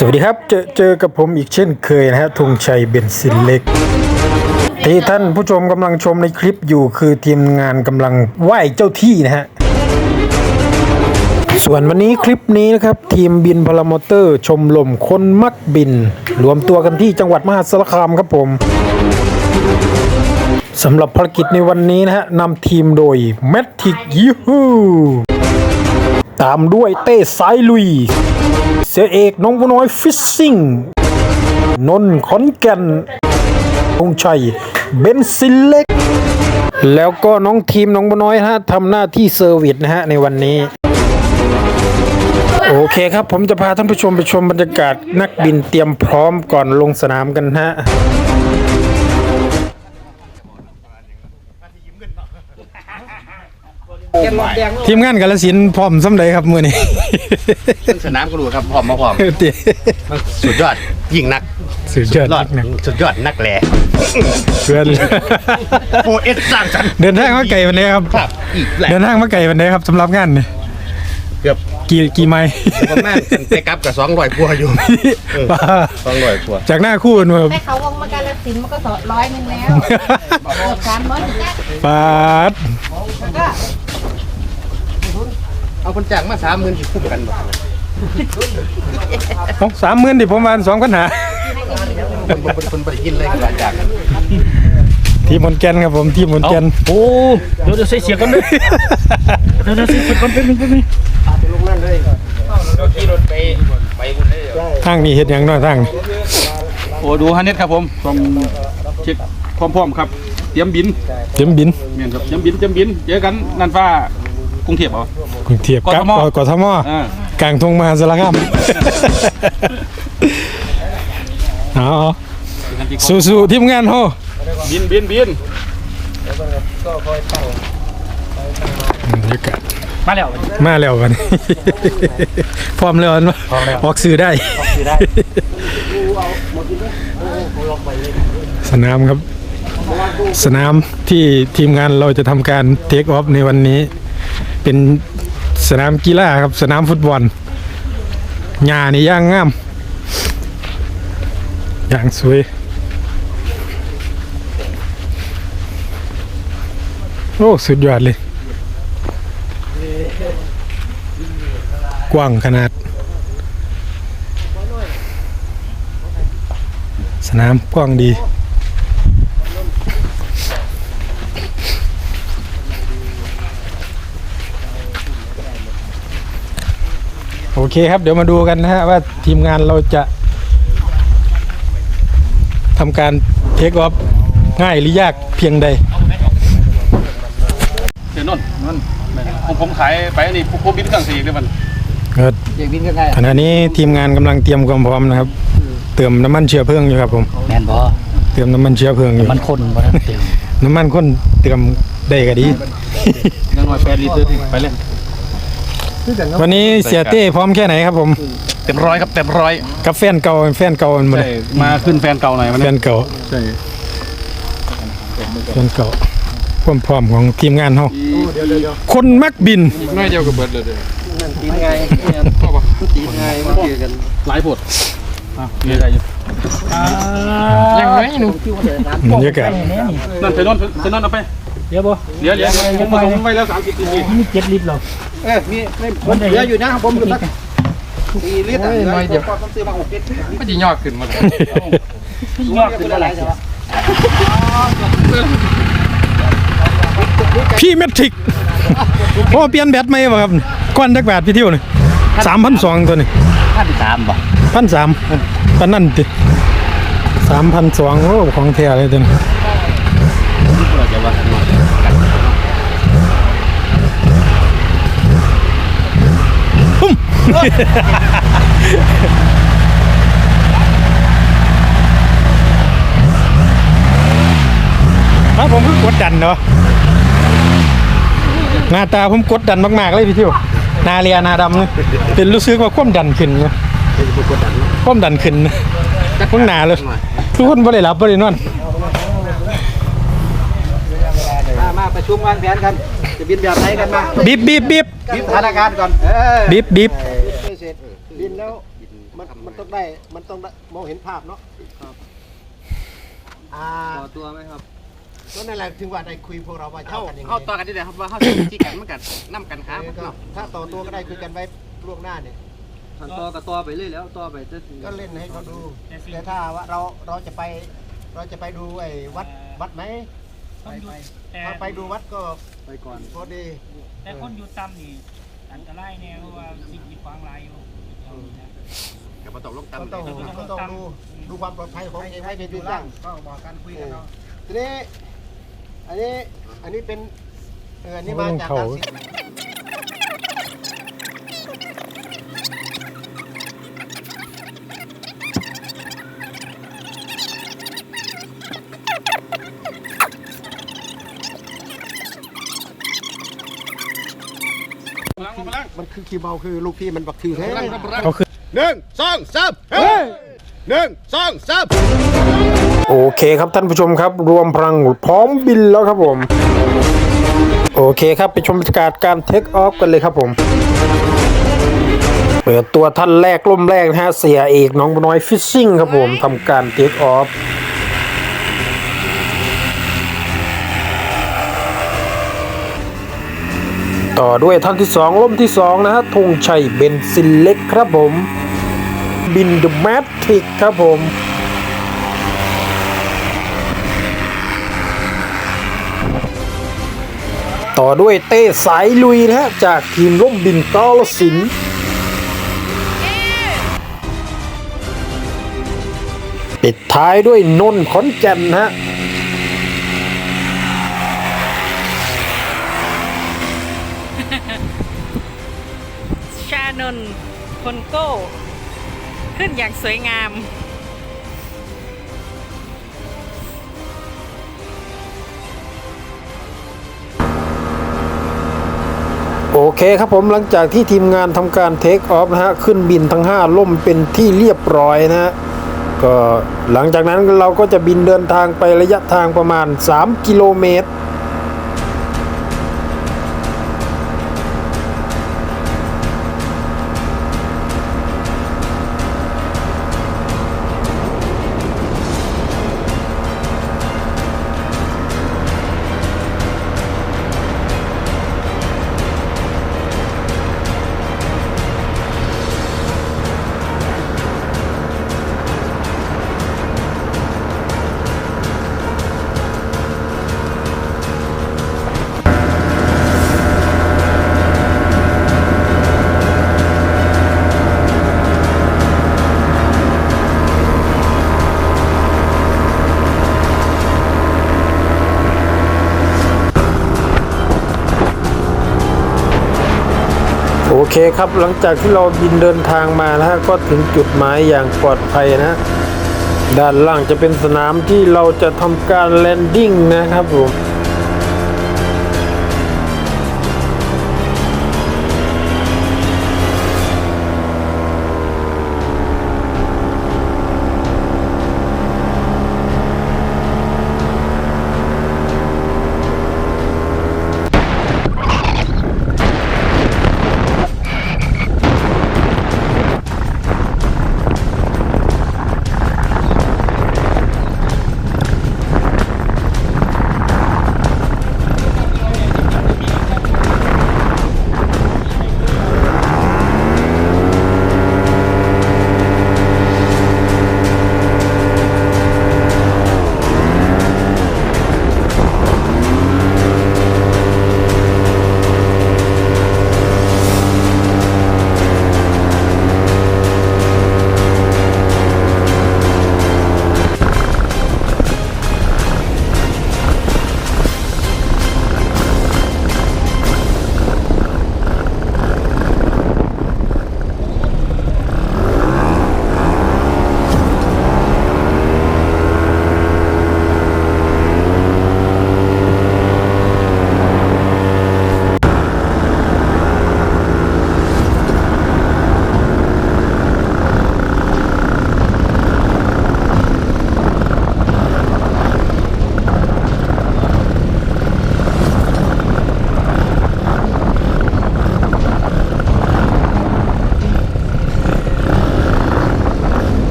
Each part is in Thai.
สวัสดีครับเจอเจอกับผมอีกเช่นเคยนะฮะธงชัยเบนซินเล็ก ที่ท่านผู้ชมกำลังชมในคลิปอยู่คือทีมงานกำลังไหว้เจ้าที่นะฮะ ส่วนวันนี้คลิปนี้นะครับ ทีมบินพลามอเตอร์ ชมลมคนมักบิน รวมตัวกันที่จังหวัดมหาสารคามครับผมสำหรับภารกิจในวันนี้นะฮะนำทีมโดยแมททิกยูฮู ตามด้วยเต้สายลุย เสียเอกน้องบัวน้อยฟิชซิ่ง นนท์ขอนแก่นธงชัย เบนซินเล็ก แล้วก็น้องทีมน้องบัวน้อยฮะทำหน้าที่เซอร์วิสนะฮะในวันนี้ โอเคครับผมจะพาท่านผู้ชมไปชมบรรยากาศนักบินเตรียมพร้อมก่อนลงสนามกันฮะ ทีมงานกาลสินธุ์พร้อมสำเร็จครับมือนี้ สนามก็รู้ครับพร้อมมาพร้อมเตี๋ยสุดยอดยิ่งนักสุดยอดรอดนักสุดยอดนักแหล่เพื่อนโฟเอสสร้างสรรค์เดินทางมาไกลวันนี้ครับ ครับอีกแหล่เดินทางมาไกลวันนี้ครับสำหรับงานนี่เกือบกี่กี่ไมล์ประมาณไปกลับกับสองร้อยพัวอยู่ป้าสองร้อยพัวจากหน้าคู่กันมาให้เขาวงมากาลสินธุ์มันก็สอร้อยหนึงแล้วสามร้อยหนึ่งแล้วปาดก็ เอาคนจ้างมาสามหมื่นที่คุ้มกันบ่เอาสามหมื่นดิผมวันสองปัญหาคนคนคนไปกินเลยกันจ้างกันทีมมอนแกนครับผมทีมมอนแกนโอ้เดี๋ยวเดี๋ยวใส่เสียงกันด้วยเดี๋ยวเดี๋ยวใส่เสียงกันเป็นเป็นเป็นขี่รถไปไปบุญเลยทางนี้เห็ดหยังน้อยทางนี้โอ้ดูฮันเน็ตครับผมต้องเช็คพร้อมๆครับ เตรียมบิน เตรียมบินเมียนครับเตรียมบินเตรียมบินเจอกันนันฟ้า กรุงเทพเหรอกรุงเทพกทม กทมอ่ากลางทงมหาสารคามเอาสู้สู้ๆทีมงานโฮบินบินบินบรรยากาศมาแล้ว มาแล้ววันนี้ พร้อมแล้วมั้ยออกสื่อได้สนามครับ สนามที่ทีมงานเราจะทำการเทคออฟในวันนี้ เป็นสนามกีฬาครับสนามฟุตบอลหญ้านี่ย่างงามอย่างสวยโอ้สุดยอดเลย กว้างขนาด สนามกว้างดี เคครับเดี๋ยวมาดูกันนะฮะว่าทีมงานเราจะทำการเทคออฟง่ายหรือยากเพียงใดเดี๋ยวนนท์นนท์ผมผมขายไปนี่ผมผมบินเครื่องสี่อีกเลยมันเกิดเด็กบินก็ง่ายขณะนี้ทีมงานกำลังเตรียมความพร้อมนะครับ เติมน้ำมันเชื้อเพลิงอยู่ครับผม แมนบอเติมน้ำมันเชื้อเพลิงอยู่ มันคนบ่ทันเต็มน้ำมันข้นเติมได้ก็ดี ยังหน่อยแปดลิตรไปเลย วันนี้เสียเต้พร้อมแค่ไหนครับผม เต็มร้อยครับเต็มร้อยกับแฟนเก่าแฟนเก่ามันบ่ใช่ได้มาขึ้นแฟนเก่าหน่อยมันแฟนเก่าใช่แฟนเก่าความพร้อมของทีมงานเฮาคนมักบินน้อยเดียวกับเบิร์ดเลยตีนไงตีนไงมาเจอกันหลายผดอะมีอะไรอยู่ยังไงหนูบรรยากาศนั่นไปนนท์ไปนนท์เอาไป เดี๋ยวบ่เดี๋ยวเดี๋ยวผมผสมไว้แล้วสามสิบซีซีมีเจ็ดลิตรหรอเออมีผมเหลืออยู่นะผมเหลือสักสี่ลิตรอะเหลือเดี๋ยวผมซื้อมาหกลิตรมันจะยอดขึ้นมาเลยยอดขึ้นอะไรใช่ไหมพี่เมทริกโอ้เปลี่ยนแบตใหม่บ่ครับก้อนจักบาทพี่เที่ยวนี่3,200ตัวนี่พันสามบ่พันสามปานนั่นติสามพันสองโอ้ของแท้เลยเต็น ปุ้มครับผมคือกดดันเนาะหน้าตาผมกดดันมาก ๆ เลยพี่ทิวหนาเรียหนาดำเลยเป็นรู้สึกว่าความดันขึ้นเนาะความดันขึ้นเพิ่งหนาเลยทุกคนบ่ได้หลับบ่ได้นอนมามาประชุมวางแผนกันจะบินแบบไหนกันมาบีบบีบบีบบินสถานการณ์ก่อนเออบีบบีบ เสร็จบินแล้วมันมันต้องได้ มันต้องได้มองเห็นภาพเนาะครับอ่าต่อตัวไหมครับก็นั่นแหละถึงว่าได้คุยพวกเราว่าจะเข้าเอากันยังไงเข้าต่อกันได้เลยครับว่าเข้าสิจีกันมันกันน้ำกันครับเออก็ถ้าต่อตัวก็ได้คุยกันไว้ล่วงหน้าเนี่ยทำต่อกับต่อไปเรื่อยแล้วต่อไปจะก็เล่นให้เขาดู แต่ถ้าว่าเราเราจะไปเราจะไปดูไอ้วัดวัดไหมไปไปถ้าไปดูวัดก็ไปก่อน พอดีแต่คนอยู่ต่ำนี่อันตรายแน่เพราะว่าสิ่งกีดขวางหลายอยู่ กับมาตกลงก็ต่ำต้องก็ต้องดูดูความปลอดภัยของเองให้เป็นที่ตั้งก็บอกกันคุยกันเนาะทีนี้อันนี้อันนี้เป็นเอออันนี้มาจากการสิพลังพลังมันคือคีย์เบาคือลูกพี่มันบักถือแท้เขาคือ หนึ่งสองสามเฮ้ยหนึ่งสองสามโอเคครับท่านผู้ชมครับ รวมพลังพร้อมบินแล้วครับผม โอเคครับไปชมบรรยากาศการเทคออฟกันเลยครับผม เปิดตัวท่านแรกล่มแรกนะฮะเสียเอกน้องน้อยฟิชชิ่งครับผมทำการเทคออฟ ต่อด้วยท่านที่สองล่มที่สองนะฮะธงชัยเบนซินเล็กครับผม บินเดอะแมทริกครับผมต่อด้วยเต้สายลุยนะฮะจากทีมร่มบินกาลสิน ปิดท้ายด้วยนนท์ขอนแก่นนะฮะ คนโก้ ขึ้นอย่างสวยงาม โอเคครับผมหลังจากที่ทีมงานทำการเทคออฟนะฮะ ขึ้นบินทั้ง 5 ล่มเป็นที่เรียบร้อยนะฮะก็หลังจากนั้นเราก็จะบินเดินทางไประยะทางประมาณ 3 กิโลเมตร เคครับหลังจากที่เราบินเดินทางมานะฮะก็ถึงจุดหมายอย่างปลอดภัยนะฮะด้านล่างจะเป็นสนามที่เราจะทำการแลนดิ้งนะครับผม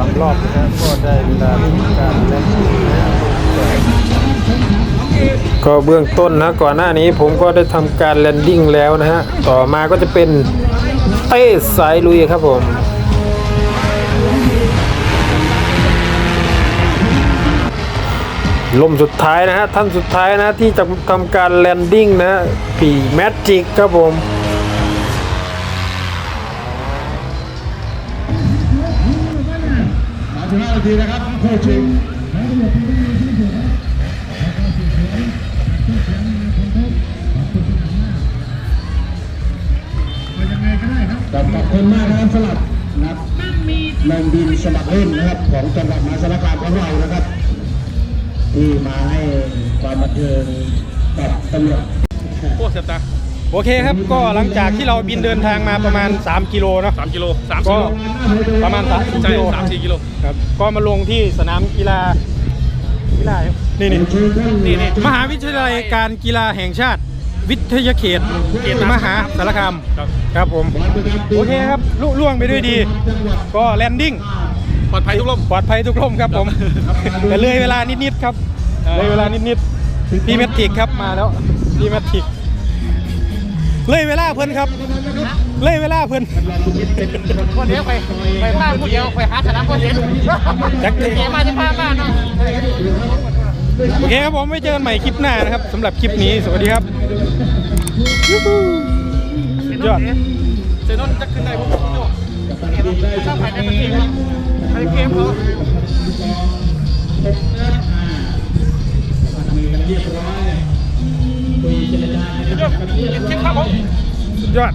ามรอบนะก็ได้เวลาทำการแลนดิ้งนก็เบื้องต้นนะก่อนหน้านี้ผมก็ได้ทำการแลนดิ้งแล้วนะฮะต่อมาก็จะเป็นเต้สายลุยครับผมลมสุดท้ายนะฮะท่านสุดท้ายนะที่จะทำการแลนดิ้งนะฮะปีแมจิกครับผม ขอบคุณมากนะครับสำหรับนะครับลงดินสมัครเล่นนะครับ ของจังหวัดมหาสารคามของเรานะครับ ที่มาให้ความบันเทิงกับตำรวจโอ้เสียบตาโอเคครับก็หลังจากที่เราบินเดินทางมาประมาณ 3 กิโลเนาะสามกิโลสามก็กิโลประมาณ3ใช่กิโลสามสี่กิโล ครับ ก็มาลงที่สนามกีฬากีฬานี่นี่นี่นี่มหาวิทยาลัยการกีฬาแห่งชาติ วิทยาเขตมหาสารคามครับครับผมโอเคครับลุล่วงไปด้วยดี ก็แลนดิ้งปลอดภัยทุกลมปลอดภัยทุกลมครับผมแต่เลยเวลานิดๆครับเลยเวลานิดๆพี่แมทติกครับมาแล้วพี่แมทติก เลยเวลาเพิ่นครับ เลยเวลาเพิ่นคนเดียวไปไปภาคผู้เดียวไปหาสนามคนเดียวจักเทเกมาที่ภาคบ้านเนาะโอเคครับผมไว้เจอกันใหม่คลิปหน้านะครับสำหรับคลิปนี้สวัสดีครับยูฮูสุดยอดเจนนท์จะขึ้นได้พวกผมโยถ้าไปในประเทศครับไปเกมเขา สุดยอด